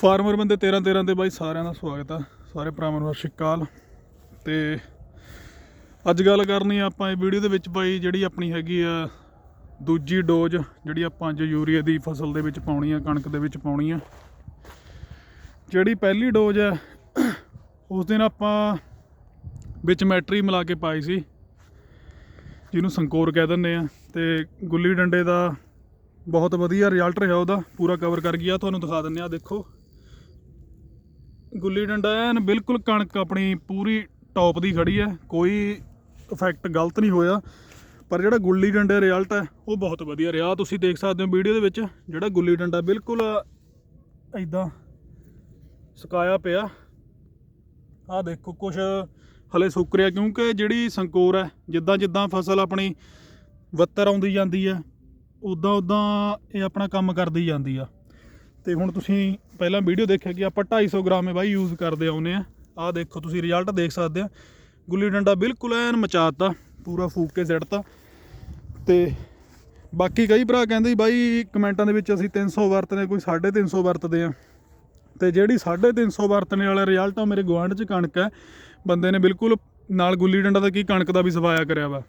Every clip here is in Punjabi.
ਫਾਰਮਰ ਬੰਦੇ 13 13 ਦੇ ਬਾਈ ਸਾਰਿਆਂ ਦਾ ਸਵਾਗਤ ਆ। ਸਾਰੇ ਭਰਾਵਾਂ ਨੂੰ ਸਤਿ ਸ਼੍ਰੀ ਅਕਾਲ। ਤੇ ਅੱਜ ਗੱਲ ਕਰਨੀ ਆ ਆਪਾਂ ਇਹ ਵੀਡੀਓ ਦੇ ਵਿੱਚ ਬਾਈ ਜਿਹੜੀ ਆਪਣੀ ਹੈਗੀ ਆ ਦੂਜੀ ਡੋਜ਼ ਜਿਹੜੀ ਆਪਾਂ ਅੱਜ ਯੂਰੀਆ ਦੀ ਫਸਲ ਦੇ ਵਿੱਚ ਪਾਉਣੀ ਆ, ਕਣਕ ਦੇ ਵਿੱਚ ਪਾਉਣੀ ਆ। ਜਿਹੜੀ ਪਹਿਲੀ ਡੋਜ਼ ਆ, ਉਸ ਦਿਨ ਆਪਾਂ ਵਿੱਚ ਮੈਟਰੀ ਮਿਲਾ ਕੇ ਪਾਈ ਸੀ, ਜਿਹਨੂੰ ਸੰਕੋਰ ਕਹਿ ਦਿੰਦੇ ਆ। ਤੇ ਗੁੱਲੀ ਡੰਡੇ ਦਾ ਬਹੁਤ ਵਧੀਆ ਰਿਜ਼ਲਟ ਰਿਹਾ ਉਹਦਾ, ਪੂਰਾ ਕਵਰ ਕਰ ਗਿਆ ਤੁਹਾਨੂੰ ਦਿਖਾ ਦਿੰਦੇ ਆ ਦੇਖੋ। ਗੁੱਲੀ ਡੰਡਾ ਐਨ ਬਿਲਕੁਲ ਕਣਕ ਆਪਣੀ ਪੂਰੀ ਟੌਪ ਦੀ ਖੜੀ ਹੈ। ਕੋਈ ਇਫੈਕਟ ਗਲਤ ਨਹੀਂ ਹੋਇਆ, ਪਰ ਜਿਹੜਾ ਗੁੱਲੀ ਡੰਡੇ ਰਿਜ਼ਲਟ ਹੈ, ਉਹ ਬਹੁਤ ਵਧੀਆ ਰਿਹਾ। ਤੁਸੀਂ ਦੇਖ ਸਕਦੇ ਹੋ ਵੀਡੀਓ ਦੇ ਵਿੱਚ, ਜਿਹੜਾ ਗੁੱਲੀ ਡੰਡਾ ਬਿਲਕੁਲ ਐਦਾਂ ਸੁਕਾਇਆ ਪਿਆ। ਆਹ ਦੇਖੋ ਕੁਝ ਹਲੇ ਸੁੱਕ ਰਿਹਾ, ਕਿਉਂਕਿ ਜਿਹੜੀ ਸੰਕੋਰ ਹੈ, ਜਿੱਦਾਂ ਜਿੱਦਾਂ ਫਸਲ ਆਪਣੀ ਵੱਤਰ ਆਉਂਦੀ ਜਾਂਦੀ ਹੈ, ਉਦਾਂ ਉਦਾਂ ਇਹ ਆਪਣਾ ਕੰਮ ਕਰਦੀ ਜਾਂਦੀ ਆ। ਤੇ ਹੁਣ ਤੁਸੀਂ ਪਹਿਲਾਂ ਵੀਡੀਓ ਦੇਖਿਆ ਕਿ ਆਪਾਂ 250 ਗ੍ਰਾਮ ਇਹ ਬਾਈ ਯੂਜ਼ ਕਰਦੇ ਆਉਨੇ ਆ ਆਹ ਦੇਖੋ, ਤੁਸੀਂ ਰਿਜ਼ਲਟ ਦੇਖ ਸਕਦੇ ਆ ਗੁੱਲੀ ਡੰਡਾ ਬਿਲਕੁਲ ਐਨ ਮਚਾਤਾ, ਪੂਰਾ ਫੂਕ ਕੇ ਸਿੱਟਤਾ ਤੇ ਬਾਕੀ ਕਈ ਭਰਾ ਕਹਿੰਦੇ ਬਾਈ, ਕਮੈਂਟਾਂ ਦੇ ਵਿੱਚ ਅਸੀਂ 300 ਵਰਤਦੇ ਕੋਈ 350 ਵਰਤਦੇ ਆ। ਤੇ ਜਿਹੜੀ 350 ਵਰਤਣੇ ਵਾਲਾ ਰਿਜ਼ਲਟ ਆ ਮੇਰੇ ਗੁਆਂਢ 'ਚ ਕਣਕ ਹੈ। ਬੰਦੇ ਨੇ ਬਿਲਕੁਲ ਨਾਲ ਗੁੱਲੀ ਡੰਡਾ ਦਾ ਕੀ ਕਣਕ ਦਾ ਵੀ ਸਫਾਇਆ ਕਰਿਆ ਵਾ।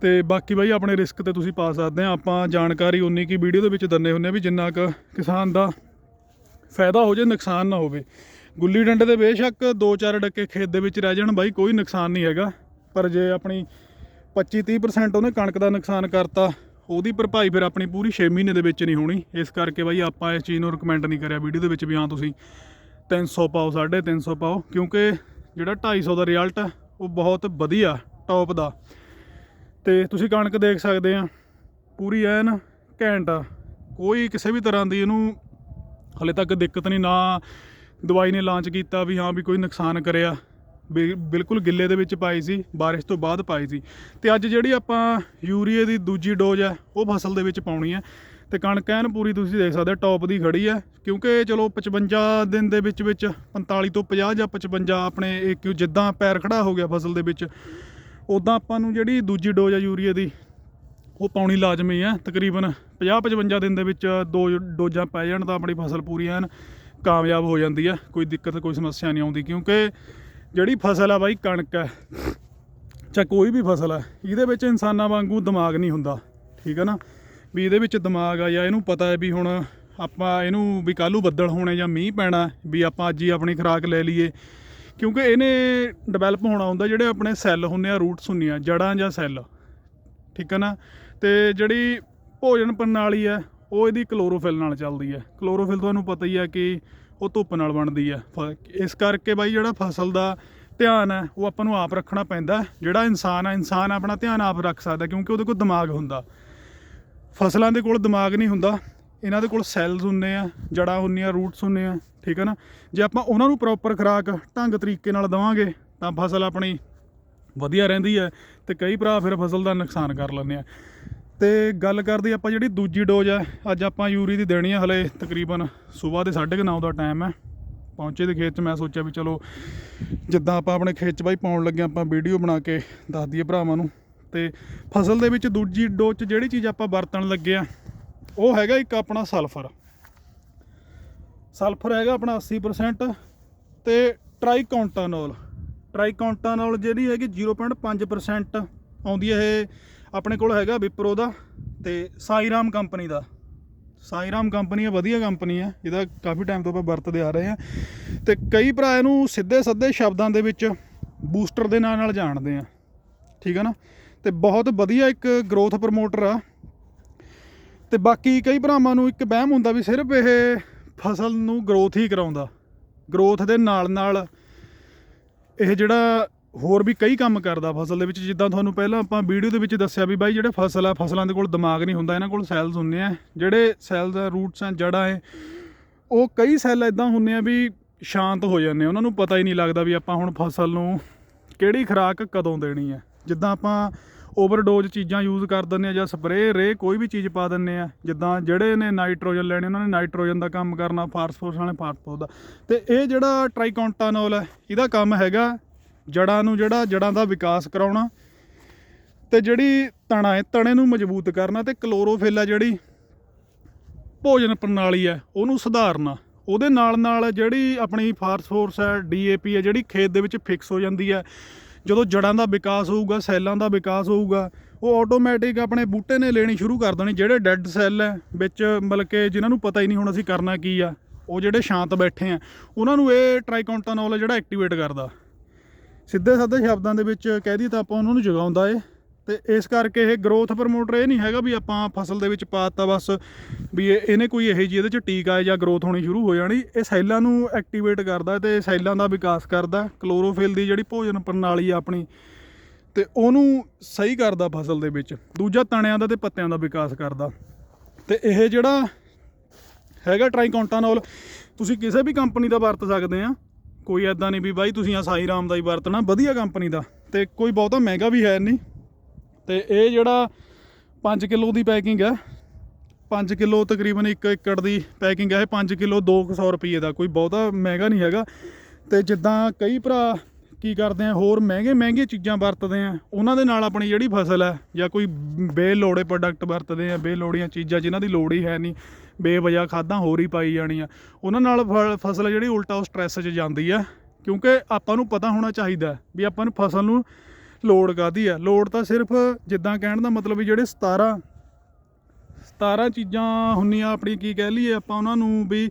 ਤੇ ਬਾਕੀ ਬਾਈ ਆਪਣੇ ਰਿਸਕ ਤੇ ਤੁਸੀਂ ਪਾ ਸਕਦੇ ਆ। ਆਪਾਂ ਜਾਣਕਾਰੀ ਉਨੀ ਕੀ ਵੀਡੀਓ ਦੇ ਵਿੱਚ ਦਿੰਨੇ ਹੁੰਨੇ ਆ ਵੀ ਜਿੰਨਾ ਕੁ ਕਿਸਾਨ ਦਾ ਫਾਇਦਾ ਹੋ ਜੇ, ਨੁਕਸਾਨ ਨਾ ਹੋਵੇ। ਗੁੱਲੀ ਡੰਡੇ ਦੇ ਬੇਸ਼ੱਕ 2-4 ਡੱਕੇ ਖੇਤ ਦੇ ਵਿੱਚ ਰਹਿ ਜਾਣ ਬਾਈ, ਕੋਈ ਨੁਕਸਾਨ ਨਹੀਂ ਹੈਗਾ। ਪਰ ਜੇ ਆਪਣੀ 25-30% ਉਹਨੇ ਕਣਕ ਦਾ ਨੁਕਸਾਨ ਕਰਤਾ, ਉਹਦੀ ਭਰਪਾਈ ਫਿਰ ਆਪਣੀ ਪੂਰੀ 6 ਮਹੀਨੇ ਦੇ ਵਿੱਚ ਨਹੀਂ ਹੋਣੀ। ਇਸ ਕਰਕੇ ਬਾਈ ਆਪਾਂ ਇਸ ਚੀਜ਼ ਨੂੰ ਰეკਮੈਂਡ ਨਹੀਂ ਕਰਿਆ ਵੀਡੀਓ ਦੇ ਵਿੱਚ ਵੀ, ਹਾਂ ਤੁਸੀਂ 300 ਪਾਓ 350 ਪਾਓ। ਕਿਉਂਕਿ ਜਿਹੜਾ 250 ਦਾ ਰਿਜ਼ਲਟ ਹੈ ਉਹ ਬਹੁਤ ਵਧੀਆ ਟੌਪ ਦਾ। ਤੇ ਤੁਸੀਂ ਕਣਕ ਦੇਖ ਸਕਦੇ ਆ। ਪੂਰੀ ਐਨ ਘੈਂਟ ਆ। ਕੋਈ ਕਿਸੇ ਵੀ ਤਰ੍ਹਾਂ ਦੀ ਇਹਨੂੰ ਹਲੇ ਤੱਕ ਦਿੱਕਤ ਨਹੀਂ, ਨਾ ਦਵਾਈ ਨੇ ਲਾਂਚ ਕੀਤਾ ਵੀ ਹਾਂ ਵੀ ਕੋਈ ਨੁਕਸਾਨ ਕਰਿਆ। ਬਿ- ਬਿਲਕੁਲ ਗਿੱਲੇ ਦੇ ਵਿੱਚ ਪਾਈ ਸੀ, ਬਾਰਿਸ਼ ਤੋਂ ਬਾਅਦ ਪਾਈ ਸੀ। ਤੇ ਅੱਜ ਜਿਹੜੀ ਆਪਾਂ ਯੂਰੀਏ ਦੀ ਦੂਜੀ ਡੋਜ਼ ਹੈ ਉਹ ਫਸਲ ਦੇ ਵਿੱਚ ਪਾਉਣੀ ਹੈ ਤੇ ਕਣਕ ਐਨ ਪੂਰੀ ਤੁਸੀਂ ਦੇਖ ਸਕਦੇ ਟੌਪ ਦੀ ਖੜੀ ਹੈ ਕਿਉਂਕਿ ਚਲੋ 55 ਦਿਨ ਦੇ ਵਿੱਚ ਵਿੱਚ 45 ਤੋਂ 50 ਜਾਂ 55 ਆਪਣੇ ਇਹ ਕਿਉਂ ਜਿੱਦਾਂ ਪੈਰ ਖੜਾ ਹੋ ਗਿਆ ਫਸਲ ਦੇ ਵਿੱਚ। ਉਦਾਂ ਆਪਾਂ ਨੂੰ ਜਿਹੜੀ ਦੂਜੀ ਡੋਜ਼ ਆ ਯੂਰੀਆ ਦੀ, ਉਹ ਪਾਉਣੀ ਲਾਜ਼ਮੀ ਹੈ ਤਕਰੀਬਨ 50-55 ਦਿਨ ਦੇ ਵਿੱਚ ਦੋ ਡੋਜ਼ਾਂ ਪੈ ਜਾਣ ਤਾਂ ਆਪਣੀ ਫਸਲ ਪੂਰੀ ਐਨ ਕਾਮਯਾਬ ਹੋ ਜਾਂਦੀ ਹੈ ਕੋਈ ਦਿੱਕਤ, ਕੋਈ ਸਮੱਸਿਆ ਨਹੀਂ ਆਉਂਦੀ, ਕਿਉਂਕਿ ਜਿਹੜੀ ਫਸਲ ਆ ਬਾਈ ਕਣਕ ਹੈ ਚਾਹੇ ਕੋਈ ਵੀ ਫਸਲ ਹੈ ਇਹਦੇ ਵਿੱਚ ਇਨਸਾਨਾਂ ਵਾਂਗੂ ਦਿਮਾਗ ਨਹੀਂ ਹੁੰਦਾ, ਠੀਕ ਹੈ ਨਾ? ਵੀ ਇਹਦੇ ਵਿੱਚ ਦਿਮਾਗ ਆ ਜਾਂ ਇਹਨੂੰ ਪਤਾ ਹੈ ਵੀ ਹੁਣ ਆਪਾਂ ਇਹਨੂੰ ਵੀ ਕੱਲ੍ਹ ਬੱਦਲ ਹੋਣੇ ਜਾਂ ਮੀਂਹ ਪੈਣਾ, ਵੀ ਆਪਾਂ ਅੱਜ ਹੀ ਆਪਣੀ ਖੁਰਾਕ ਲੈ ਲਈਏ। ਕਿਉਂਕਿ ਇਹਨੇ ਡਿਵੈਲਪ ਹੋਣਾ ਹੁੰਦਾ ਜਿਹੜੇ ਆਪਣੇ ਸੈੱਲ ਹੁੰਦੇ ਆ ਰੂਟਸ ਹੁੰਦੀਆਂ, ਜੜਾਂ ਜਾਂ ਸੈੱਲ ਠੀਕ ਹੈ ਨਾ? ਤੇ ਜਿਹੜੀ ਭੋਜਨ ਪ੍ਰਣਾਲੀ ਹੈ ਉਹ ਇਹਦੀ ਕਲੋਰੋਫਿਲ ਨਾਲ ਚੱਲਦੀ ਹੈ ਕਲੋਰੋਫਿਲ ਤੁਹਾਨੂੰ ਪਤਾ ਹੀ ਹੈ ਕਿ ਉਹ ਧੁੱਪ ਨਾਲ ਬਣਦੀ ਹੈ ਫ- ਇਸ ਕਰਕੇ ਬਾਈ ਜਿਹੜਾ ਫਸਲ ਦਾ ਧਿਆਨ ਹੈ ਉਹ ਆਪਾਂ ਨੂੰ ਆਪ ਰੱਖਣਾ ਪੈਂਦਾ। ਜਿਹੜਾ ਇਨਸਾਨ ਆ, ਇਨਸਾਨ ਆਪਣਾ ਧਿਆਨ ਆਪ ਰੱਖ ਸਕਦਾ, ਕਿਉਂਕਿ ਉਹਦੇ ਕੋਲ ਦਿਮਾਗ ਹੁੰਦਾ। ਫਸਲਾਂ ਦੇ ਕੋਲ ਦਿਮਾਗ ਨਹੀਂ ਹੁੰਦਾ। ਇਹਨਾਂ ਦੇ ਕੋਲ ਸੈੱਲਸ ਹੁੰਦੇ ਆ ਜੜਾਂ ਹੁੰਦੀਆਂ ਰੂਟਸ ਹੁੰਦੇ ਆ ਠੀਕ ਹੈ ਨਾ? ਜੇ ਆਪਾਂ ਉਹਨਾਂ ਨੂੰ ਪ੍ਰੋਪਰ ਖੁਰਾਕ ਢੰਗ ਤਰੀਕੇ ਨਾਲ ਦਵਾਂਗੇ, ਤਾਂ ਫਸਲ ਆਪਣੀ ਵਧੀਆ ਰਹਿੰਦੀ ਹੈ ਤੇ ਕਈ ਭਰਾ ਫਿਰ ਫਸਲ ਦਾ ਨੁਕਸਾਨ ਕਰ ਲੈਂਦੇ ਆ। ਤੇ ਗੱਲ ਕਰਦੇ ਆਪਾਂ ਜਿਹੜੀ ਦੂਜੀ ਡੋਜ਼ ਹੈ ਅੱਜ ਆਪਾਂ ਯੂਰੀ ਦੀ ਦੇਣੀ ਆ ਹਲੇ ਤਕਰੀਬਨ ਸਵੇਰ ਦੇ 9:30 ਦਾ ਟਾਈਮ ਹੈ ਪਹੁੰਚੇ ਦੇ ਖੇਤ 'ਚ ਮੈਂ ਸੋਚਿਆ ਵੀ ਚਲੋ ਜਿੱਦਾਂ ਆਪਾਂ ਆਪਣੇ ਖੇਤ 'ਚ ਬਾਈ ਪਾਉਣ ਲੱਗੇ ਆਪਾਂ ਵੀਡੀਓ ਬਣਾ ਕੇ ਦੱਸ ਦਈਏ ਭਰਾਵਾਂ ਨੂੰ। ਤੇ ਫਸਲ ਦੇ ਵਿੱਚ ਦੂਜੀ ਡੋਜ਼ 'ਚ ਜਿਹੜੀ ਚੀਜ਼ ਆਪਾਂ ਵਰਤਣ ਲੱਗੇ ਆ ਉਹ ਹੈਗਾ ਇੱਕ ਆਪਣਾ ਸਲਫਰ। ਸਲਫਰ ਹੈਗਾ ਆਪਣਾ 80% ਤੇ ਟ੍ਰਾਈਕਾਉਂਟਾਨੋਲ ਟ੍ਰਾਈਕਾਉਂਟਾਨੋਲ ਜਿਹੜੀ ਹੈਗੀ 0.5% ਆਉਂਦੀ ਹੈ ਇਹ ਆਪਣੇ ਕੋਲ ਹੈਗਾ ਵਿਪਰੋ ਦਾ ਤੇ ਸਾਈਰਾਮ ਕੰਪਨੀ ਦਾ। ਸਾਈਰਾਮ ਕੰਪਨੀ ਹੈ, ਵਧੀਆ ਕੰਪਨੀ ਹੈ, ਇਹਦਾ ਕਾਫੀ ਟਾਈਮ ਤੋਂ ਆਪਾਂ ਵਰਤਦੇ ਆ ਰਹੇ ਹਾਂ। ਤੇ ਕਈ ਭਰਾ ਇਹਨੂੰ ਸਿੱਧੇ ਸੱਧੇ ਸ਼ਬਦਾਂ ਦੇ ਵਿੱਚ ਬੂਸਟਰ ਦੇ ਨਾਂ ਨਾਲ ਜਾਣਦੇ ਆ। ਠੀਕ ਹੈ ਨਾ? ਤੇ ਬਹੁਤ ਵਧੀਆ ਇੱਕ ਗਰੋਥ ਪ੍ਰਮੋਟਰ ਆ। ਤੇ ਬਾਕੀ ਕਈ ਭਰਾਵਾਂ ਨੂੰ ਇੱਕ ਵਹਿਮ ਹੁੰਦਾ ਵੀ ਸਿਰਫ ਇਹ ਫਸਲ ਨੂੰ ਗਰੋਥ ਹੀ ਕਰਾਉਂਦਾ। ਗਰੋਥ ਦੇ ਨਾਲ ਨਾਲ ਇਹ ਜਿਹੜਾ ਹੋਰ ਵੀ ਕਈ ਕੰਮ ਕਰਦਾ ਫਸਲ ਦੇ ਵਿੱਚ, ਜਿੱਦਾਂ ਤੁਹਾਨੂੰ ਪਹਿਲਾਂ ਆਪਾਂ ਵੀਡੀਓ ਦੇ ਵਿੱਚ ਦੱਸਿਆ ਵੀ ਬਾਈ ਜਿਹੜੇ ਫਸਲ ਆ, ਫਸਲਾਂ ਦੇ ਕੋਲ ਦਿਮਾਗ ਨਹੀਂ ਹੁੰਦਾ, ਇਹਨਾਂ ਕੋਲ ਸੈੱਲਸ ਹੁੰਦੇ ਆ। ਜਿਹੜੇ ਸੈੱਲਸ ਆ ਰੂਟਸ ਆ ਜੜਾਂ ਹੈ ਉਹ ਕਈ ਸੈੱਲ ਇਦਾਂ ਹੁੰਦੇ ਆ ਵੀ ਸ਼ਾਂਤ ਹੋ ਜਾਂਦੇ ਉਹਨਾਂ ਨੂੰ ਪਤਾ ਹੀ ਨਹੀਂ ਲੱਗਦਾ ਵੀ ਆਪਾਂ ਹੁਣ ਫਸਲ ਨੂੰ ਕਿਹੜੀ ਖੁਰਾਕ ਕਦੋਂ ਦੇਣੀ ਹੈ ਜਿੱਦਾਂ ਆਪਾਂ ਓਵਰਡੋਜ਼ ਚੀਜ਼ਾਂ ਯੂਜ਼ ਕਰ ਦਿੰਦੇ ਆ ਜਾਂ ਸਪਰੇਅ ਰੇ ਕੋਈ ਵੀ ਚੀਜ਼ ਪਾ ਦਿੰਦੇ ਆ। ਜਿੱਦਾਂ ਜਿਹੜੇ ਨੇ ਨਾਈਟ੍ਰੋਜਨ ਲੈਣੇ, ਉਹਨਾਂ ਨੇ ਨਾਈਟ੍ਰੋਜਨ ਦਾ ਕੰਮ ਕਰਨਾ, ਫਾਸਫੋਰਸ ਵਾਲੇ ਫਾਸਫੋਰਸ ਦਾ। ਤੇ ਇਹ ਜਿਹੜਾ ਟ੍ਰਾਈਕਾਉਂਟਾਨੋਲ ਹੈ ਇਹਦਾ ਕੰਮ ਹੈਗਾ ਜੜਾਂ ਨੂੰ ਜਿਹੜਾ ਜੜਾਂ ਦਾ ਵਿਕਾਸ ਕਰਾਉਣਾ ਤੇ ਜਿਹੜੀ ਤਣਾ ਹੈ, ਤਣੇ ਨੂੰ ਮਜ਼ਬੂਤ ਕਰਨਾ ਤੇ ਕਲੋਰੋਫਿਲ ਹੈ ਜਿਹੜੀ ਭੋਜਨ ਪ੍ਰਣਾਲੀ ਹੈ ਉਹਨੂੰ ਸੁਧਾਰਨਾ। ਉਹਦੇ ਨਾਲ ਨਾਲ ਜਿਹੜੀ ਆਪਣੀ ਫਾਸਫੋਰਸ ਹੈ ਡੀਏਪੀ ਹੈ ਜਿਹੜੀ ਖੇਤ ਦੇ ਵਿੱਚ ਫਿਕਸ ਹੋ ਜਾਂਦੀ ਹੈ ਜਦੋਂ ਜੜਾਂ ਦਾ ਵਿਕਾਸ ਹੋਊਗਾ, ਸੈੱਲਾਂ ਦਾ ਵਿਕਾਸ ਹੋਊਗਾ, ਉਹ ਆਟੋਮੈਟਿਕ ਆਪਣੇ ਬੂਟੇ ਨੇ ਲੈਣੀ ਸ਼ੁਰੂ ਕਰ ਦੇਣੀ, ਜਿਹੜੇ ਡੈੱਡ ਸੈੱਲ ਹੈ, ਵਿੱਚ ਮਤਲਬ ਕਿ ਜਿਨ੍ਹਾਂ ਨੂੰ ਪਤਾ ਹੀ ਨਹੀਂ ਹੁਣ ਅਸੀਂ ਕਰਨਾ ਕੀ ਆ, ਉਹ ਜਿਹੜੇ ਸ਼ਾਂਤ ਬੈਠੇ ਆ, ਉਹਨਾਂ ਨੂੰ ਇਹ ਟ੍ਰਾਈਕੌਂਟਾਨੋਲ ਹੈ ਜਿਹੜਾ ਐਕਟੀਵੇਟ ਕਰਦਾ। ਸਿੱਧੇ ਸਾਦੇ ਸ਼ਬਦਾਂ ਦੇ ਵਿੱਚ ਕਹਿ ਦਈਏ ਤਾਂ ਆਪਾਂ ਉਹਨਾਂ ਨੂੰ ਜਗਾਉਂਦਾ ਏ ਤੇ ਇਸ ਕਰਕੇ ਇਹ ਗਰੋਥ ਪ੍ਰਮੋਟਰ ਇਹ ਨਹੀਂ ਹੈਗਾ ਵੀ ਆਪਾਂ ਫਸਲ ਦੇ ਵਿੱਚ ਪਾਤਾ ਬਸ, ਵੀ ਇਹਨੇ ਕੋਈ ਇਹੋ ਜਿਹੀ ਇਹਦੇ ਚ ਟੀਕਾ ਹੈ ਜਾਂ ਗਰੋਥ ਹੋਣੀ ਸ਼ੁਰੂ ਹੋ ਜਾਣੀ। ਇਹ ਸੈੱਲਾਂ ਨੂੰ ਐਕਟੀਵੇਟ ਕਰਦਾ ਤੇ ਸੈੱਲਾਂ ਦਾ ਵਿਕਾਸ ਕਰਦਾ ਕਲੋਰੋਫਿਲ ਦੀ ਜਿਹੜੀ ਭੋਜਨ ਪ੍ਰਣਾਲੀ ਆ ਆਪਣੀ, ਤੇ ਉਹਨੂੰ ਸਹੀ ਕਰਦਾ ਫਸਲ ਦੇ ਵਿੱਚ। ਦੂਜਾ ਤਣਿਆਂ ਦਾ ਤੇ ਪੱਤਿਆਂ ਦਾ ਵਿਕਾਸ ਕਰਦਾ। ਤੇ ਇਹ ਜਿਹੜਾ ਹੈਗਾ ਟ੍ਰਾਈਕੌਂਟਾਨੋਲ ਤੁਸੀਂ ਕਿਸੇ ਵੀ ਕੰਪਨੀ ਦਾ ਵਰਤ ਸਕਦੇ ਆ। ਕੋਈ ਐਦਾਂ ਨਹੀਂ ਵੀ ਬਾਈ ਤੁਸੀਂ ਆ ਸਾਈ ਦਾ ਹੀ ਵਰਤਣਾ, ਵਧੀਆ ਕੰਪਨੀ ਦਾ। ਤੇ ਕੋਈ ਬਹੁਤਾ ਮਹਿੰਗਾ ਵੀ ਹੈ ਨਹੀਂ। ਤੇ ਇਹ ਜਿਹੜਾ 5 ਕਿਲੋ ਦੀ ਪੈਕਿੰਗ ਹੈ 5 ਕਿਲੋ ਤਕਰੀਬਨ 1 ਏਕੜ ਦੀ ਪੈਕਿੰਗ ਹੈ, ਇਹ 5 ਕਿਲੋ 200 ਰੁਪਏ ਦਾ, ਕੋਈ ਬਹੁਤਾ ਮਹਿੰਗਾ ਨਹੀਂ ਹੈਗਾ। ਤੇ ਜਿੱਦਾਂ ਕਈ ਭਰਾ ਕੀ ਕਰਦੇ ਆ, ਹੋਰ ਮਹਿੰਗੇ ਮਹਿੰਗੇ ਚੀਜ਼ਾਂ ਵਰਤਦੇ ਆ, ਉਹਨਾਂ ਦੇ ਨਾਲ ਆਪਣੀ ਜਿਹੜੀ ਫਸਲ ਹੈ, ਜਾਂ ਕੋਈ ਬੇਲੋੜੇ ਪ੍ਰੋਡਕਟ ਵਰਤਦੇ ਆ, ਬੇਲੋੜੀਆਂ ਚੀਜ਼ਾਂ ਜਿਨ੍ਹਾਂ ਦੀ ਲੋੜ ਹੀ ਹੈ ਨਹੀਂ ਬੇਵਜਾ ਖਾਦਾਂ ਹੋਰ ਹੀ ਪਾਈ ਜਾਣੀਆਂ। ਉਹਨਾਂ ਨਾਲ ਫ- ਫਸਲ ਜਿਹੜੀ ਉਲਟਾ ਉਹ ਸਟ੍ਰੈਸ 'ਚ ਜਾਂਦੀ ਆ ਕਿਉਂਕਿ ਆਪਾਂ ਨੂੰ ਪਤਾ ਹੋਣਾ ਚਾਹੀਦਾ ਵੀ ਆਪਾਂ ਨੂੰ ਫਸਲ ਨੂੰ ਲੋੜ ਕਾਦੀ ਆ? ਲੋੜ ਤਾਂ ਸਿਰਫ ਜਿੱਦਾਂ ਕਹਿਣ ਦਾ ਮਤਲਬ ਵੀ ਜਿਹੜੇ 17 17 ਚੀਜ਼ਾਂ ਹੁੰਦੀਆਂ ਆਪਣੀ ਕੀ ਕਹਿ ਲਈਏ ਆਪਾਂ ਉਹਨਾਂ ਨੂੰ ਵੀ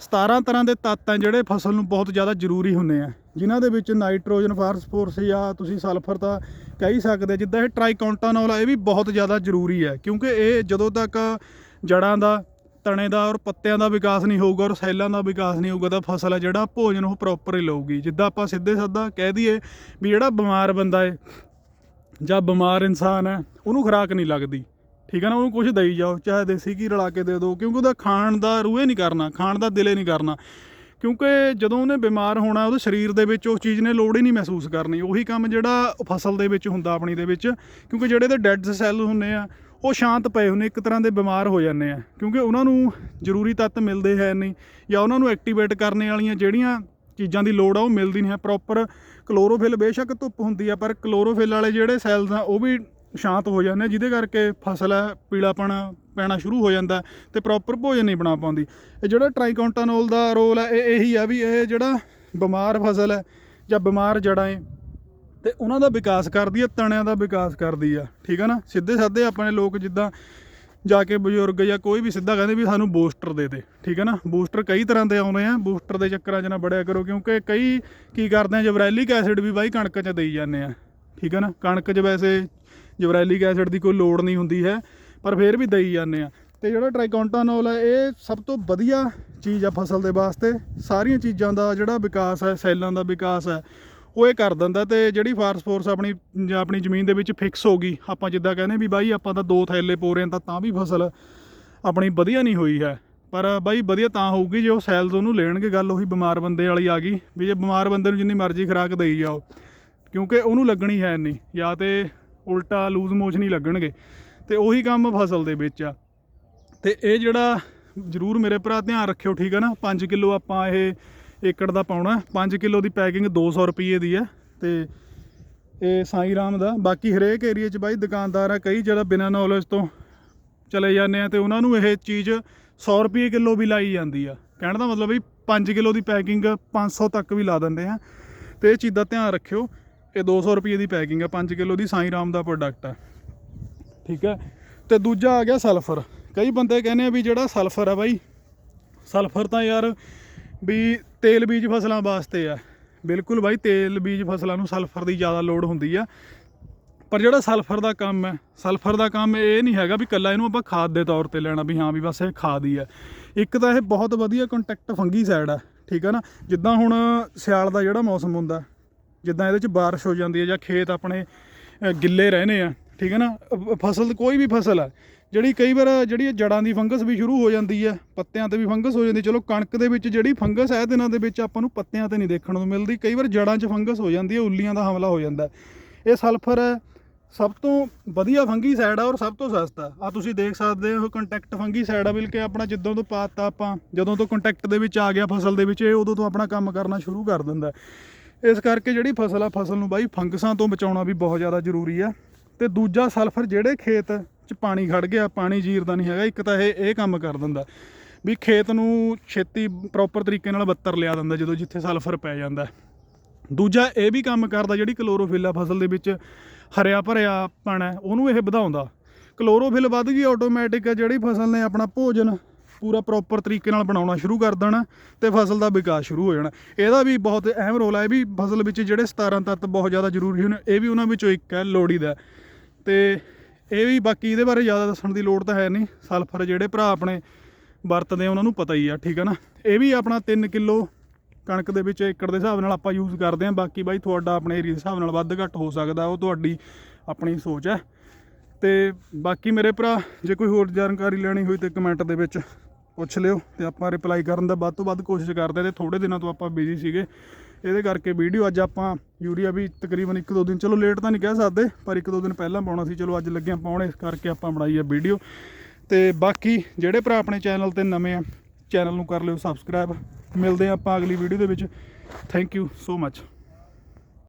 17 ਤਰ੍ਹਾਂ ਦੇ ਤੱਤ ਆ ਜਿਹੜੇ ਫਸਲ ਨੂੰ ਬਹੁਤ ਜ਼ਿਆਦਾ ਜ਼ਰੂਰੀ ਹੁੰਦੇ ਆ। ਜਿਨ੍ਹਾਂ ਦੇ ਵਿੱਚ ਨਾਈਟ੍ਰੋਜਨ, ਫਾਸਫੋਰਸ ਜਾਂ ਤੁਸੀਂ ਸਲਫਰ ਤਾਂ ਕਹਿ ਹੀ ਸਕਦੇ ਜਿੱਦਾਂ ਇਹ ਟ੍ਰਾਈਕੌਂਟਾਨੋਲ ਆ, ਇਹ ਵੀ ਬਹੁਤ ਜ਼ਿਆਦਾ ਜ਼ਰੂਰੀ ਹੈ ਕਿਉਂਕਿ ਇਹ ਜਦੋਂ ਤੱਕ ਜੜਾਂ ਦਾ ਤਣੇ ਦਾ ਔਰ ਪੱਤਿਆਂ ਦਾ ਵਿਕਾਸ ਨਹੀਂ ਹੋਊਗਾ ਔਰ ਸੈੱਲਾਂ ਦਾ ਵਿਕਾਸ ਨਹੀਂ ਹੋਊਗਾ ਤਾਂ ਫਸਲ ਹੈ ਜਿਹੜਾ ਭੋਜਨ ਉਹ ਪ੍ਰੋਪਰ ਹੀ ਲਊਗੀ। ਜਿੱਦਾਂ ਆਪਾਂ ਸਿੱਧੇ ਸਾਦਾ ਕਹਿ ਦਈਏ ਵੀ ਜਿਹੜਾ ਬਿਮਾਰ ਬੰਦਾ ਹੈ ਜਾਂ ਬਿਮਾਰ ਇਨਸਾਨ ਹੈ, ਉਹਨੂੰ ਖੁਰਾਕ ਨਹੀਂ ਲੱਗਦੀ। ਠੀਕ ਹੈ ਨਾ? ਉਹਨੂੰ ਕੁਝ ਦੇਈ ਜਾਓ, ਚਾਹੇ ਦੇਸੀ ਘੀ ਰਲਾ ਕੇ ਦੇ ਦਿਓ ਕਿਉਂਕਿ ਉਹਦਾ ਖਾਣ ਦਾ ਰੂਹੇ ਨਹੀਂ ਕਰਨਾ, ਖਾਣ ਦਾ ਦਿਲੇ ਨਹੀਂ ਕਰਨਾ। ਕਿਉਂਕਿ ਜਦੋਂ ਉਹਨੇ ਬਿਮਾਰ ਹੋਣਾ, ਉਹਦੇ ਸਰੀਰ ਦੇ ਵਿੱਚ ਉਸ ਚੀਜ਼ ਨੇ ਲੋੜ ਹੀ ਨਹੀਂ ਮਹਿਸੂਸ ਕਰਨੀ। ਉਹੀ ਕੰਮ ਜਿਹੜਾ ਫਸਲ ਦੇ ਵਿੱਚ ਹੁੰਦਾ, ਆਪਣੀ ਦੇ ਵਿੱਚ, ਕਿਉਂਕਿ ਜਿਹੜੇ ਤੇ ਡੈੱਡ ਸੈੱਲ ਹੁੰਦੇ ਆ ਉਹ ਸ਼ਾਂਤ ਪਏ ਹੁੰਦੇ, ਇੱਕ ਤਰ੍ਹਾਂ ਦੇ ਬਿਮਾਰ ਹੋ ਜਾਂਦੇ ਆ। ਕਿਉਂਕਿ ਉਹਨਾਂ ਨੂੰ ਜ਼ਰੂਰੀ ਤੱਤ ਮਿਲਦੇ ਹੈ ਨਹੀਂ, ਜਾਂ ਉਹਨਾਂ ਨੂੰ ਐਕਟੀਵੇਟ ਕਰਨ ਵਾਲੀਆਂ ਜਿਹੜੀਆਂ ਚੀਜ਼ਾਂ ਦੀ ਲੋੜ ਆ, ਉਹ ਮਿਲਦੀ ਨਹੀਂ ਹੈ। ਪ੍ਰੋਪਰ ਕਲੋਰੋਫਿਲ ਬੇਸ਼ੱਕ ਧੁੱਪ ਹੁੰਦੀ ਆ, ਪਰ ਕਲੋਰੋਫਿਲ ਵਾਲੇ ਜਿਹੜੇ ਸੈੱਲਸ ਆ, ਉਹ ਵੀ ਸ਼ਾਂਤ ਹੋ ਜਾਂਦੇ ਆ, ਜਿਹਦੇ ਕਰਕੇ ਫਸਲ ਹੈ ਪੀਲਾਪਣ ਪੈਣਾ ਸ਼ੁਰੂ ਹੋ ਜਾਂਦਾ ਤੇ ਪ੍ਰੋਪਰ ਭੋਜਨ ਨਹੀਂ ਬਣਾ ਪਾਉਂਦੀ। ਇਹ ਜਿਹੜਾ ਟ੍ਰਾਈਕੌਂਟਾਨੋਲ ਦਾ ਰੋਲ ਹੈ ਇਹ ਇਹੀ ਆ ਵੀ ਇਹ ਜਿਹੜਾ ਬਿਮਾਰ ਫਸਲ ਹੈ ਜਾਂ ਬਿਮਾਰ ਜੜਾਂ ਹੈ ਤੇ ਉਹਨਾਂ ਦਾ ਵਿਕਾਸ ਕਰਦੀ ਆ, ਤਣਿਆਂ ਦਾ ਵਿਕਾਸ ਕਰਦੀ ਆ। ਠੀਕ ਹੈ ਨਾ? ਸਿੱਧੇ ਸਾਦੇ ਆਪਣੇ ਲੋਕ ਜਿੱਦਾਂ ਜਾ ਕੇ ਬਜ਼ੁਰਗ ਜਾਂ ਕੋਈ ਵੀ ਸਿੱਧਾ ਕਹਿੰਦੇ ਵੀ ਸਾਨੂੰ ਬੂਸਟਰ ਦੇ ਦੇ। ਠੀਕ ਹੈ ਨਾ? ਬੂਸਟਰ ਕਈ ਤਰ੍ਹਾਂ ਦੇ ਆਉਂਦੇ ਆ। ਬੂਸਟਰ ਦੇ ਚੱਕਰਾਂ 'ਚ ਨਾ ਬੜਿਆ ਕਰੋ, ਕਿਉਂਕਿ ਕਈ ਕੀ ਕਰਦੇ ਆ ਜਬਰੈਲਿਕ ਐਸਿਡ ਵੀ ਬਾਈ ਕਣਕ 'ਚ ਦੇਈ ਜਾਂਦੇ ਆ। ਠੀਕ ਹੈ ਨਾ? ਕਣਕ 'ਚ ਵੈਸੇ ਜਬਰੈਲਿਕ ਐਸਿਡ ਦੀ ਕੋਈ ਲੋੜ ਨਹੀਂ ਹੁੰਦੀ ਹੈ, ਪਰ ਫਿਰ ਵੀ ਦੇਈ ਜਾਂਦੇ ਆ। ਤੇ ਜਿਹੜਾ ਟ੍ਰਾਈਕੌਂਟਾਨੋਲ ਹੈ ਇਹ ਸਭ ਤੋਂ ਵਧੀਆ ਚੀਜ਼ ਆ ਫਸਲ ਦੇ ਵਾਸਤੇ। ਸਾਰੀਆਂ ਚੀਜ਼ਾਂ ਦਾ ਜਿਹੜਾ ਵਿਕਾਸ ਹੈ, ਸੈੱਲਾਂ ਦਾ ਵਿਕਾਸ ਹੈ ਉਹ ਇਹ ਕਰ ਦਿੰਦਾ ਤੇ ਜਿਹੜੀ ਫਾਰਸ ਫੋਰਸ ਆਪਣੀ ਜਾਂ ਆਪਣੀ ਜ਼ਮੀਨ ਦੇ ਵਿੱਚ ਫਿਕਸ ਹੋ ਗਈ। ਆਪਾਂ ਜਿੱਦਾਂ ਕਹਿੰਦੇ ਵੀ ਬਾਈ ਆਪਾਂ ਤਾਂ ਦੋ ਥੈਲੇ ਪੋ ਰਹੇ ਹਾਂ ਤਾਂ ਤਾਂ ਵੀ ਫਸਲ ਆਪਣੀ ਵਧੀਆ ਨਹੀਂ ਹੋਈ ਹੈ। ਪਰ ਬਾਈ ਵਧੀਆ ਤਾਂ ਹੋਊਗੀ ਜੇ ਉਹ ਸੈਲਸ ਉਹਨੂੰ ਲੈਣਗੇ, ਗੱਲ ਉਹੀ ਬਿਮਾਰ ਬੰਦੇ ਵਾਲੀ ਆ ਗਈ ਵੀ ਜੇ ਬਿਮਾਰ ਬੰਦੇ ਨੂੰ ਜਿੰਨੀ ਮਰਜ਼ੀ ਖੁਰਾਕ ਦੇਈ ਜਾਓ, ਕਿਉਂਕਿ ਉਹਨੂੰ ਲੱਗਣੀ ਹੈ ਨਹੀਂ ਜਾਂ ਤੇ ਉਲਟਾ ਲੂਜ਼ ਮੋਸ਼ਨ ਹੀ ਲੱਗਣਗੇ। ਤੇ ਉਹੀ ਕੰਮ ਫਸਲ ਦੇ ਵਿੱਚ ਆ। ਤੇ ਇਹ ਜਿਹੜਾ ਜ਼ਰੂਰ ਮੇਰੇ ਭਰਾ ਧਿਆਨ ਰੱਖਿਓ, ਠੀਕ ਹੈ ਨਾ? 5 ਕਿਲੋ ਆਪਾਂ ਇਹ ਏਕੜ ਦਾ ਪਾਉਣਾ 5 ਕਿਲੋ ਦੀ ਪੈਕਿੰਗ 200 ਰੁਪਏ ਦੀ ਹੈ ਤੇ ਇਹ ਸਾਈ ਰਾਮ ਦਾ। ਬਾਕੀ ਹਰੇਕ ਏਰੀਆ 'ਚ ਬਾਈ ਦੁਕਾਨਦਾਰ ਆ, ਕਈ ਜਿਹੜਾ ਬਿਨਾਂ ਨੌਲੇਜ ਤੋਂ ਚਲੇ ਜਾਂਦੇ ਆ ਤੇ ਉਹਨਾਂ ਨੂੰ ਇਹ ਚੀਜ਼ 100 ਰੁਪਏ ਕਿਲੋ ਵੀ ਲਾਈ ਜਾਂਦੀ ਆ। ਕਹਿਣ ਦਾ ਮਤਲਬ ਵੀ 5 ਕਿਲੋ ਦੀ ਪੈਕਿੰਗ 500 ਤੱਕ ਵੀ ਲਾ ਦਿੰਦੇ ਆ। ਤੇ ਇਹ ਚੀਜ਼ ਦਾ ਧਿਆਨ ਰੱਖਿਓ, ਇਹ 200 ਰੁਪਏ ਦੀ ਪੈਕਿੰਗ ਆ 5 ਕਿਲੋ ਦੀ ਸਾਈ ਰਾਮ ਦਾ ਪ੍ਰੋਡਕਟ ਆ। ਠੀਕ ਹੈ ਤੇ ਦੂਜਾ ਆ ਗਿਆ ਸਲਫਰ ਕਈ ਬੰਦੇ ਕਹਿੰਦੇ ਆ ਵੀ ਜਿਹੜਾ ਸਲਫਰ ਆ ਬਾਈ ਸਲਫਰ ਤਾਂ ਯਾਰ ਵੀ ਤੇਲ ਬੀਜ ਫਸਲਾਂ ਵਾਸਤੇ ਆ। ਬਿਲਕੁਲ ਬਾਈ, ਤੇਲ ਬੀਜ ਫਸਲਾਂ ਨੂੰ ਸਲਫਰ ਦੀ ਜ਼ਿਆਦਾ ਲੋੜ ਹੁੰਦੀ ਆ। ਪਰ ਜਿਹੜਾ ਸਲਫਰ ਦਾ ਕੰਮ ਹੈ ਸਲਫਰ ਦਾ ਕੰਮ ਇਹ ਨਹੀਂ ਹੈਗਾ ਵੀ ਕੱਲਾ ਇਹਨੂੰ ਆਪਾਂ ਖਾਦ ਦੇ ਤੌਰ ਤੇ ਲੈਣਾ ਵੀ ਹਾਂ ਵੀ ਬਸ ਇਹ ਖਾਦ ਹੀ ਹੈ ਇੱਕ ਤਾਂ ਇਹ ਬਹੁਤ ਵਧੀਆ ਕੰਟੈਕਟ ਫੰਗੀਸਾਈਡ ਆ, ਠੀਕ ਹੈ ਨਾ? ਜਿੱਦਾਂ ਹੁਣ ਸਿਆਲ ਦਾ ਜਿਹੜਾ ਮੌਸਮ ਹੁੰਦਾ, ਜਿੱਦਾਂ ਇਹਦੇ ਚ ਬਾਰਿਸ਼ ਹੋ ਜਾਂਦੀ ਹੈ ਜਾਂ ਖੇਤ ਆਪਣੇ ਗਿੱਲੇ ਰਹਿੰਦੇ ਆ ਠੀਕ ਹੈ ਨਾ? ਫਸਲ ਕੋਈ ਵੀ ਫਸਲ ਆ, ਜਿਹੜੀ ਕਈ ਵਾਰ ਜਿਹੜੀ ਇਹ ਜੜਾਂ ਦੀ ਫੰਗਸ ਵੀ ਸ਼ੁਰੂ ਹੋ ਜਾਂਦੀ ਹੈ, ਪੱਤਿਆਂ ਤੇ ਵੀ ਫੰਗਸ ਹੋ ਜਾਂਦੀ ਚਲੋ ਕਣਕ ਦੇ ਵਿੱਚ ਜਿਹੜੀ ਫੰਗਸ ਹੈ ਇਹ ਦਿਨਾਂ ਦੇ ਵਿੱਚ ਆਪਾਂ ਨੂੰ ਪੱਤਿਆਂ ਤੇ ਨਹੀਂ ਦੇਖਣ ਨੂੰ ਮਿਲਦੀ। ਕਈ ਵਾਰ ਜੜਾਂ 'ਚ ਫੰਗਸ ਹੋ ਜਾਂਦੀ ਹੈ, ਉੱਲੀਆਂ ਦਾ ਹਮਲਾ ਹੋ ਜਾਂਦਾ ਇਹ ਸਲਫਰ ਹੈ, ਸਭ ਤੋਂ ਵਧੀਆ ਫੰਗੀਸਾਈਡ ਆ ਔਰ ਸਭ ਤੋਂ ਸਸਤਾ। ਆ ਤੁਸੀਂ ਦੇਖ ਸਕਦੇ ਹੋ, ਕੰਟੈਕਟ ਫੰਗੀਸਾਈਡ ਆ ਮਿਲ ਕੇ ਆਪਣਾ, ਜਿੱਦੋਂ ਤੋਂ ਪਾਤਾ ਆਪਾਂ, ਜਦੋਂ ਤੋਂ ਕੰਟੈਕਟ ਦੇ ਵਿੱਚ ਆ ਗਿਆ ਫਸਲ ਦੇ ਵਿੱਚ, ਇਹ ਉਦੋਂ ਤੋਂ ਆਪਣਾ ਕੰਮ ਕਰਨਾ ਸ਼ੁਰੂ ਕਰ ਦਿੰਦਾ ਇਸ ਕਰਕੇ ਜਿਹੜੀ ਫਸਲ ਆ, ਫਸਲ ਨੂੰ ਬਾਈ ਫੰਗਸਾਂ ਤੋਂ ਬਚਾਉਣਾ ਵੀ ਬਹੁਤ ਜ਼ਿਆਦਾ ਜ਼ਰੂਰੀ ਆ। ਤੇ ਦੂਜਾ ਸਲਫਰ ਜਿਹੜੇ ਖੇਤ ਚ ਪਾਣੀ ਖੜ ਗਿਆ, ਪਾਣੀ ਜੀਰਦਾ ਨਹੀਂ ਹੈਗਾ, ਇੱਕ ਤਾਂ ਇਹ ਇਹ ਕੰਮ ਕਰ ਦਿੰਦਾ। ਵੀ ਖੇਤ ਨੂੰ ਛੇਤੀ ਪ੍ਰੋਪਰ ਤਰੀਕੇ ਨਾਲ ਬੱਤਰ ਲਿਆ ਦਿੰਦਾ, ਜਦੋਂ ਜਿੱਥੇ ਸਲਫਰ ਪੈ ਜਾਂਦਾ। ਦੂਜਾ ਇਹ ਵੀ ਕੰਮ ਕਰਦਾ, ਜਿਹੜੀ ਕਲੋਰੋਫਿਲ ਆ ਫਸਲ ਦੇ ਵਿੱਚ ਹਰਿਆ ਭਰਿਆ ਪਣ ਹੈ, ਉਹਨੂੰ ਇਹ ਵਧਾਉਂਦਾ। ਕਲੋਰੋਫਿਲ ਵੱਧ ਗਈ ਆਟੋਮੈਟਿਕ ਜਿਹੜੀ ਫਸਲ ਨੇ ਆਪਣਾ ਭੋਜਨ ਪੂਰਾ ਪ੍ਰੋਪਰ ਤਰੀਕੇ ਨਾਲ ਬਣਾਉਣਾ ਸ਼ੁਰੂ ਕਰ ਦੇਣਾ ਤੇ ਫਸਲ ਦਾ ਵਿਕਾਸ ਸ਼ੁਰੂ ਹੋ ਜਾਣਾ। ਇਹਦਾ ਵੀ ਬਹੁਤ ਅਹਿਮ ਰੋਲ ਹੈ, ਇਹ ਵੀ ਫਸਲ ਵਿੱਚ ਜਿਹੜੇ 17 ਤੱਤ ਬਹੁਤ ਜ਼ਿਆਦਾ ਜ਼ਰੂਰੀ ਹਨ ਇਹ ਵੀ ਉਹਨਾਂ ਵਿੱਚੋਂ ਇੱਕ ਹੈ ਲੋੜੀ ਦਾ ਤੇ ਇਹ ਵੀ ਬਾਕੀ ਇਹਦੇ ਬਾਰੇ ਜ਼ਿਆਦਾ ਦੱਸਣ ਦੀ ਲੋੜ ਤਾਂ ਹੈ ਨਹੀਂ। ਸਲਫਰ ਜਿਹੜੇ ਭਰਾ ਆਪਣੇ ਵਰਤਦੇ ਆ, ਉਹਨਾਂ ਨੂੰ ਪਤਾ ਹੀ ਆ, ਠੀਕ ਹੈ ਨਾ? ਇਹ ਵੀ ਆਪਣਾ 3 ਕਿਲੋ ਕਣਕ ਦੇ ਵਿੱਚ ਏਕੜ ਦੇ ਹਿਸਾਬ ਨਾਲ ਆਪਾਂ ਯੂਜ਼ ਕਰਦੇ ਹਾਂ ਬਾਕੀ ਬਾਈ ਤੁਹਾਡਾ ਆਪਣੇ ਏਰੀਆ ਦੇ ਹਿਸਾਬ ਨਾਲ ਵੱਧ ਘੱਟ ਹੋ ਸਕਦਾ, ਉਹ ਤੁਹਾਡੀ ਆਪਣੀ ਸੋਚ ਹੈ। ਤੇ ਬਾਕੀ ਮੇਰੇ ਭਰਾ, ਜੇ ਕੋਈ ਹੋਰ ਜਾਣਕਾਰੀ ਲੈਣੀ ਹੋਈ ਤੇ ਕਮੈਂਟ ਦੇ ਵਿੱਚ ਪੁੱਛ ਲਿਓ ਤੇ ਆਪਾਂ ਰਿਪਲਾਈ ਕਰਨ ਦਾ ਵੱਧ ਤੋਂ ਵੱਧ ਕੋਸ਼ਿਸ਼ ਕਰਦੇ ਤੇ ਥੋੜੇ ਦਿਨਾਂ ਤੋਂ ਆਪਾਂ ਬਿਜ਼ੀ ਸੀਗੇ। ਇਹਦੇ ਕਰਕੇ ਵੀਡੀਓ ਅੱਜ ਆਪਾਂ ਯੂਰੀਆ ਵੀ ਤਕਰੀਬਨ 1-2 ਦਿਨ, ਚਲੋ ਲੇਟ ਤਾਂ ਨਹੀਂ ਕਹਿ ਸਕਦੇ, ਪਰ 1-2 ਦਿਨ ਪਹਿਲਾਂ ਪਾਉਣਾ ਸੀ। ਚਲੋ ਅੱਜ ਲੱਗਿਆ ਪਾਉਣ ਇਸ ਕਰਕੇ ਆਪਾਂ ਬਣਾਈ ਆ ਵੀਡੀਓ ਤੇ ਬਾਕੀ ਜਿਹੜੇ ਭਰਾ ਆਪਣੇ ਚੈਨਲ ਤੇ ਨਵੇਂ ਆ ਚੈਨਲ ਨੂੰ ਕਰ ਲਿਓ ਸਬਸਕ੍ਰਾਈਬ ਮਿਲਦੇ ਆ ਆਪਾਂ ਅਗਲੀ ਵੀਡੀਓ ਦੇ ਵਿੱਚ। Thank you so much